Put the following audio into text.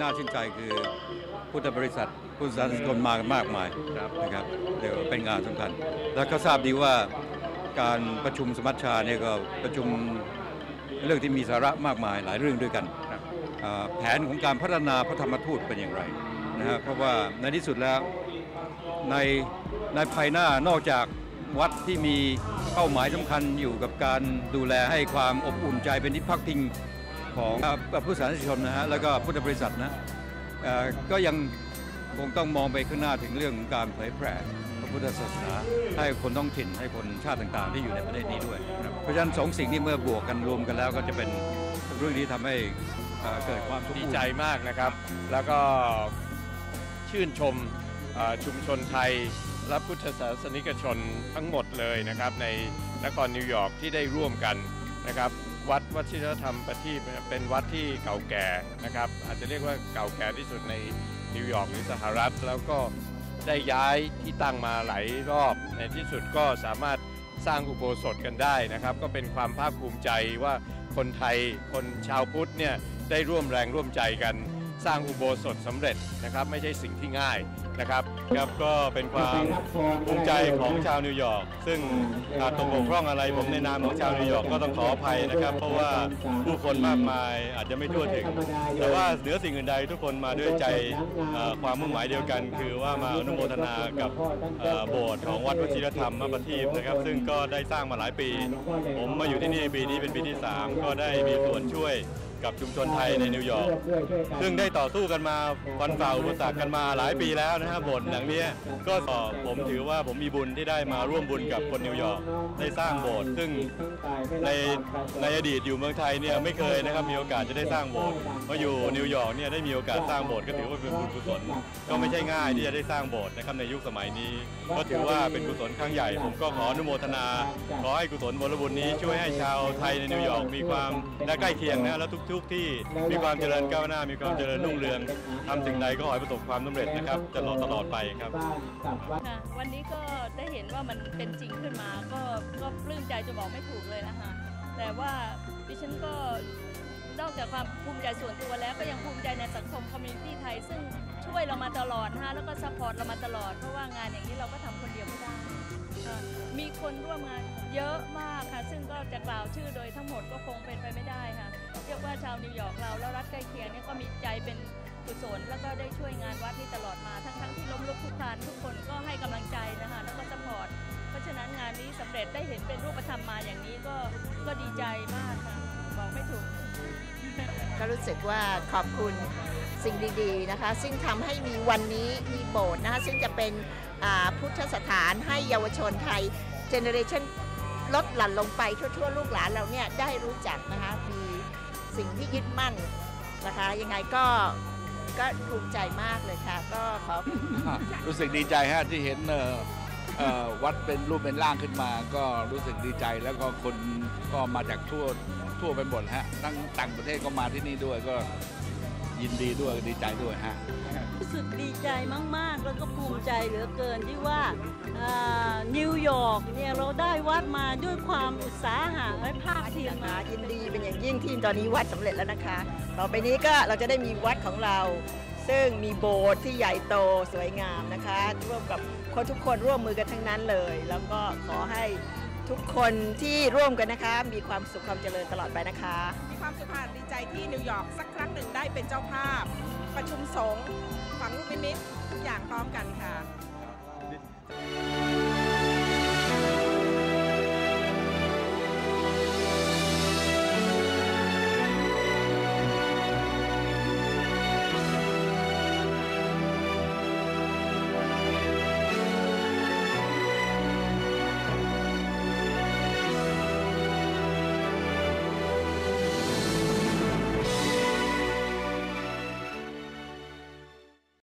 น่าชื่นใจคือพุทธบริษัทพุทธศาสนิกชนมากันมากมายครับนะครับเดี๋ยวเป็นงานสำคัญ แล้วก็ทราบดีว่าการประชุมสมัชชาเนี่ยก็ประชุมเรื่องที่มีสาระมากมายหลายเรื่องด้วยกันครับอ่าแผนของการพัฒนาพระธรรมทูตเป็นอย่างไรนะฮะเพราะว่าในที่สุดแล้วในในภายหน้านอกจากวัดที่มีเป้าหมายสำคัญอยู่กับการดูแลให้ความอบอุ่นใจเป็นที่พักพิง ของผู้สาธารณชนนะฮะแล้วก็พุทธบริษัทนะเอ่อก็ยังคงต้องมองไปข้างหน้าถึงเรื่องของการเผยแพร่พระพุทธศาสนา ให้คนท้องถิ่นให้คนชาติต่างๆ ที่อยู่ในประเทศนี้ด้วยนะครับเพราะฉะนั้นสองสิ่งนี้เมื่อบวกกันรวมกันแล้วก็จะเป็นเรื่องที่ทำให้เอ่อเกิดความสมดีบูรณ์ใจมากนะครับ แล้วก็ชื่นชมเอ่อชุมชนไทยและพุทธศาสนิกชนทั้งหมดเลยนะครับ ในนครนิวยอร์กที่ได้ร่วมกันนะครับ วัดวชิรธรรมประทีปเป็นวัดที่เก่าแก่นะครับ อาจจะเรียกว่าเก่าแก่ที่สุดในนิวยอร์กหรือสหรัฐ แล้วก็ได้ย้ายที่ตั้งมาหลายรอบในที่สุดก็สามารถสร้างอุโบสถกันได้นะครับ ก็เป็นความภาคภูมิใจว่าคนไทยคนชาวพุทธเนี่ยได้ร่วมแรงร่วมใจกัน สร้างอุโบสถสำเร็จนะครับ ไม่ใช่สิ่งที่ง่าย นะครับครับก็เป็นความภูมิใจของชาวนิวยอร์กซึ่งอาจตกบกพร่องอะไรผมในนามของชาวนิวยอร์กก็ต้องขออภัยนะครับ เพราะว่าผู้คนมากมายอาจจะไม่ทั่วถึง แต่ว่าเหนือสิ่งอื่นใดทุกคนมาด้วยใจความมุ่งหมายเดียวกัน คือว่ามาอนุโมทนากับโบสถ์ของวัดวชิรธรรมมประทีปนะครับ ซึ่งก็ได้สร้างมาหลายปี ผมมาอยู่ที่นี่ปีนี้เป็นปีที่ 3 ก็ได้มีส่วนช่วย กับชุมชนไทยในนิวยอร์กซึ่งได้ต่อสู้กันมาฟันฝ่าอุปสรรคกันมาหลายปีแล้วนะครับโบสถ์หลังเนี้ยก็ผมถือว่าผมมีบุญที่ได้มาร่วมบุญกับคนนิวยอร์กได้สร้างโบสถ์ซึ่งในในอดีตอยู่เมืองไทยเนี่ยไม่เคยนะครับมีโอกาสจะได้สร้างโบสถ์มาอยู่นิวยอร์กเนี่ยได้มีโอกาสสร้างโบสถ์ก็ถือว่าเป็นบุญกุศลก็ไม่ใช่ง่ายที่จะได้สร้างโบสถ์นะครับในยุคสมัยนี้ ก็ถือว่าเป็นกุศลครั้งใหญ่ผมก็ขออนุโมทนา ขอให้กุศลผลบุญนี้ช่วยให้ชาวไทยในนิวยอร์กมีความและใกล้เคียงนะและทุกๆที่มีความเจริญก้าวหน้า มีความเจริญรุ่งเรืองทำสิ่งใดก็ขอให้ประสบความสำเร็จนะครับตลอดตลอดไปครับค่ะวันนี้ก็ได้เห็นว่ามันเป็นจริงขึ้นมา ก็ก็ปลื้มใจจะบอกไม่ถูกเลยนะคะแต่ว่าดิฉันก็นอกจากความภูมิใจส่วนตัวแล้วก็ยังภูมิใจในสังคมคอมมูนิตี้ไทย ซึ่งช่วยเรามาตลอดนะคะแล้วก็ซัพพอร์ตเรามาตลอด เพราะว่างานอย่างนี้เราก็ทำคนเดียวไม่ได้ค่ะมีคนร่วมงาน เยอะมากค่ะ ซึ่งก็จะกล่าวชื่อโดยทั้งหมดก็คงเป็นไปไม่ได้ค่ะ เรียกว่าชาวนิวยอร์กเราแล้วรัฐใกล้เคียงเนี่ยก็มีใจเป็นกุศลแล้วก็ได้ช่วยงานวัดนี้ตลอดมาทั้งๆที่ล้มลุกคลุกคลานทุกคนก็ให้กำลังใจนะคะแล้วก็สปอร์ตเพราะฉะนั้นงานนี้สำเร็จได้เห็นเป็นรูปธรรมมาอย่างนี้ก็ก็ดีใจมากค่ะบอกไม่ถูก ก็รู้สึกว่าขอบคุณสิ่งดีๆนะคะ ซึ่งทำให้มีวันนี้มีโบสถ์นะคะซึ่งจะเป็นพุทธสถานให้เยาวชนไทยเจเนอเรชัน ลดหลั่นลงไปทั่วๆ ลูกหลานเราเนี่ยได้รู้จักนะคะมีสิ่งที่ยึดมั่นนะคะ ยังไงก็ก็ภูมิใจมากเลยค่ะ ก็ขอรู้สึกดีใจฮะที่เห็นเอ่อเอ่อวัดเป็นรูปเป็นร่างขึ้นมา ก็รู้สึกดีใจแล้วก็คนก็มาจากทั่วทั่วไปหมดฮะทั้งต่างประเทศก็มาที่นี่ด้วยก็ยินดีด้วยดีใจด้วยฮะรู้สึกดีใจมาก ๆ แล้วก็ภูมิใจเหลือเกินที่ว่า อ่านิวยอร์กเนี่ยเราได้วัดมาด้วยความอุตสาหะและภาคเพียรนะมาคะยินดีเป็นอย่างยิ่งที่ตอนนี้วัดสำเร็จแล้วนะคะ ต่อไปนี้ก็เราจะได้มีวัดของเรา ซึ่งมีโบสถ์ที่ใหญ่โตสวยงามนะคะ ร่วมกับคนทุกคนร่วมมือกันทั้งนั้นเลย แล้วก็ขอให้ทุกคนที่ร่วมกันนะคะ มีความสุขความเจริญตลอดไปนะคะ มีความสุขค่ะดีใจที่นิวยอร์กสักครั้งหนึ่งได้เป็นเจ้าภาพ ประชุมสงฆ์ฝังลูกนิมิตทุกอย่างพร้อมกันค่ะ